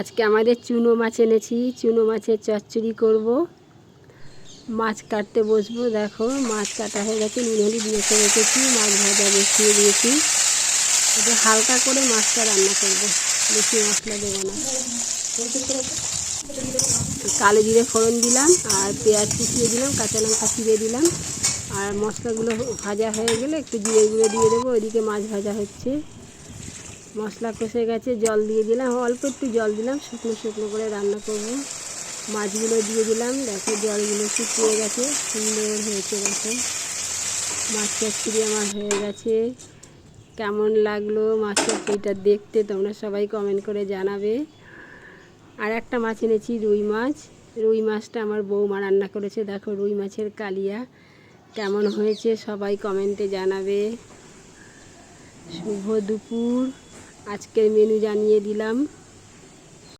আজকে আমাদের চুনো মাছ এনেছি। চুনো মাছের চচ্চড়ি করব। মাছ কাটতে বসবো, দেখো মাছ কাটা হয়ে গেছে, নুন, হলুদ মেখে রেখেছি, মাছ ভাজা বসিয়ে দিয়েছি। এটা হালকা করে মাছটা রান্না করব, বেশি মশলা দেবো না। কালো জিরে ফোড়ন দিলাম আর পেঁয়াজ কুচিয়ে দিলাম, কাঁচা লঙ্কা চিড়ে দিলাম। আর মশলাগুলো ভাজা হয়ে গেলে একটু জিরে গুঁড়ো দিয়ে দেবো, ওইদিকে মাছ ভাজা হচ্ছে। মশলা কষে গেছে, জল দিয়ে দিলাম, অল্প একটু জল দিলাম, শুকনো শুকনো করে রান্না করব। মাছগুলো দিয়ে দিলাম, দেখো জলগুলো শুকিয়ে গেছে, সুন্দর হয়েছে দেখো। মাছ চচ্চড়ি আমার হয়ে গেছে। কেমন লাগল মাছ চচ্চড়িটা দেখতে তোমরা সবাই কমেন্ট করে জানাবে। আর একটা মাছ এনেছি, রুই মাছ। রুই মাছটা আমার বৌমা রান্না করেছে, দেখো রুই মাছের কালিয়া। কেমন হয়েছে সবাই কমেন্টে জানাবে। শুভ দুপুর। আজকের মেনু জানিয়ে দিলাম।